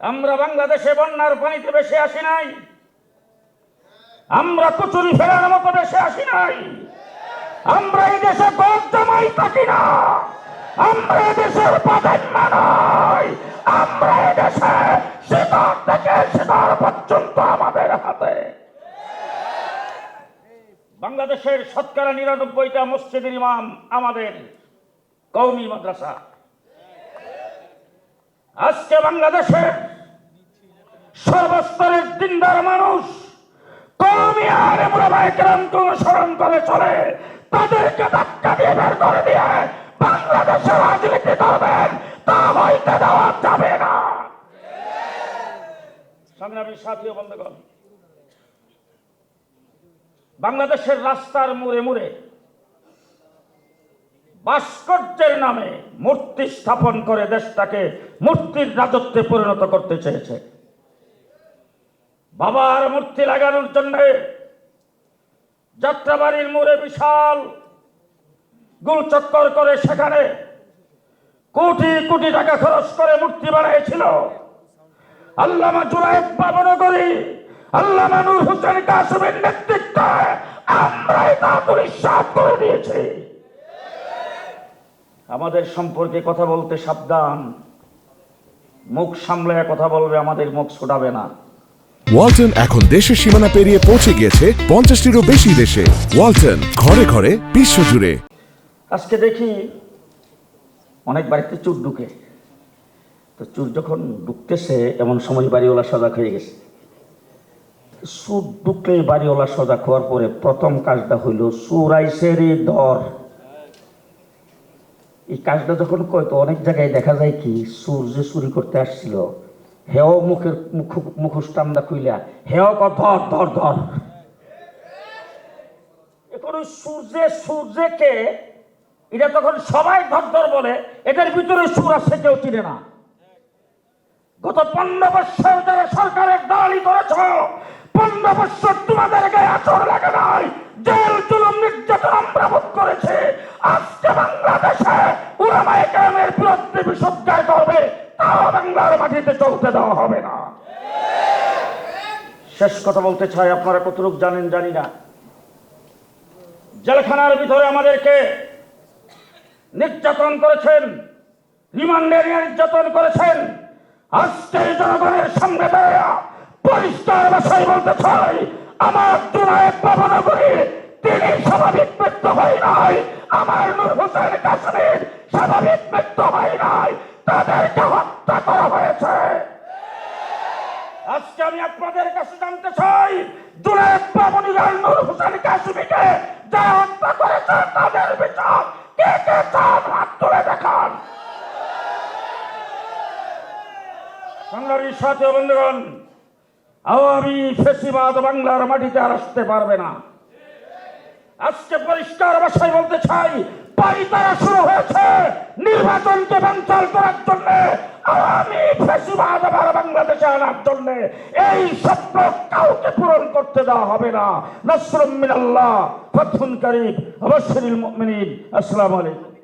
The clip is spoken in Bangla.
আমরা বাংলাদেশে বন্যার পানিতে বেশি আসি নাই। আমরা কচুরি ফেরার মতো দেশে আসি নাই। আমরা এই দেশে গদ জমাই থাকি না। আমরা দেশের প্রাধান্য নয়। আমরা দেশে শিকার থেকে শিকার পর্যন্ত আমাদের হাতে। বাংলাদেশের শতকরা নিরানব্বইটা মসজিদের ইমাম আমাদের কৌমি মাদ্রাসা। আজকে বাংলাদেশে সর্বস্তরের দিনদার মানুষ কৌমি আর মুরাবাইকরামকে অনুসরণ করে চলে, তাদেরকে ধাক্কা দিয়ে বের করে দিয়ে বাংলাদেশে রাজনীতি করবেন, তা হইতে দেওয়া যাবে না। সংগ্রামী সাথী ও বন্ধুগণ, বাংলাদেশের রাস্তার মুড়ে মুড়ে ভাস্কর্যের নামে মূর্তি স্থাপন করে দেশটাকে মূর্তির রাজত্বে পরিণত করতে চেয়েছে। বাবার মূর্তি লাগানোর জন্য যাত্রাবাড়ির মোড়ে বিশাল গুলচক্কর করে সেখানে কোটি কোটি টাকা খরচ করে মূর্তি বানিয়েছিল। আল্লামা জুরাইব বাবনগরী, আল্লামা নূর হোসেন কাসমের নেতৃত্বে আমরাই তা পরিষ্কার করে দিয়েছি। আমাদের সম্পর্কে কথা বলতে সাবধান। মুখ সামলে কথা বলবে আমাদের মুখ ছোটাবে না। ওয়ালটন এখন দেশের সীমানা পেরিয়ে পৌঁছে গিয়েছে পঞ্চাশটিরও বেশি দেশে। ওয়ালটন ঘরে ঘরে বিশ্ব বিশ্বজুড়ে আজকে দেখি অনেক বাড়িতে চুর ঢুকে। তো চুর যখন ঢুকতেছে এমন সময় বাড়িওয়ালা সজাগ হয়ে গেছে। সুর ঢুকলেই বাড়িওয়ালা সজাগ হওয়ার পরে প্রথম কাজটা হইল আইসে দর। এই কাজটা যখন কয় অনেক জায়গায় দেখা যায় কি, সুর যে চুরি করতে আসছিল, হেও মুখের মুখ মুখোশ টান্দা খুইলা, হেও ক ধর ধর ধর। এখন ওই সূর্যে, সূর্যকে, এটা তখন সবাই ধর ধর বলে, এদের ভিতরে সুর আছে কেউ চিনে না। গত পনেরো বৎসর যারা সরকারের দালালি করেছ, পনেরো বৎসর তোমাদের গায়ে আচর লাগে নাই জেল জুলুম নির্যাতন আমরা ভোগ করেছে, আজকে বাংলাদেশে বিরুদ্ধে করবে তাও বাংলার মাটিতে চলতে দেওয়া হবে না। শেষ কথা বলতে চাই, আপনারা কতটুকু জানেন জানি না। জেলখানার ভিতরে আমাদেরকে নির্যাতন করেছেন, রিমান্ডে নির্যাতন করেছেন। আজকে জনগণের সামনে পরিষ্কার ভাষায় বলতে চাই, আমার জুনায়দ বাবনগরী তিনি স্বাভাবিক মৃত্যু হয় নাই। আমার হোসেন কাশ্মীর স্বাভাবিক মৃত্যু হয় নাই, তাদেরকে হত্যা করা হয়েছে। আজকে আমি আপনাদের কাছে জানতে চাই জুনায়দ বাবনিগার নূর হোসেন কাশ্মীরকে যারা হত্যা করেছে, তাদের বিচার কে কে চান? হাত তুলে দেখান। সংগ্রামীর সাথে বন্ধুগণ, আওয়ামী ফেসিবাদ বাংলার মাটিতে আসতে পারবে না। আজকে পরিষ্কার ভাষায় বলতে চাই পাইতারা শুরু হয়েছে নির্বাচনকে বাঞ্চাল করার জন্য, আওয়ামী ফেসিবাদ আবার বাংলাদেশে আনার জন্য। এই স্বপ্ন কাউকে পূরণ করতে দেওয়া হবে না। নসরুম মিনাল্লাহ ফতুন করিব অবশ্যই মুমিনিন, আসসালামু আলাইকুম।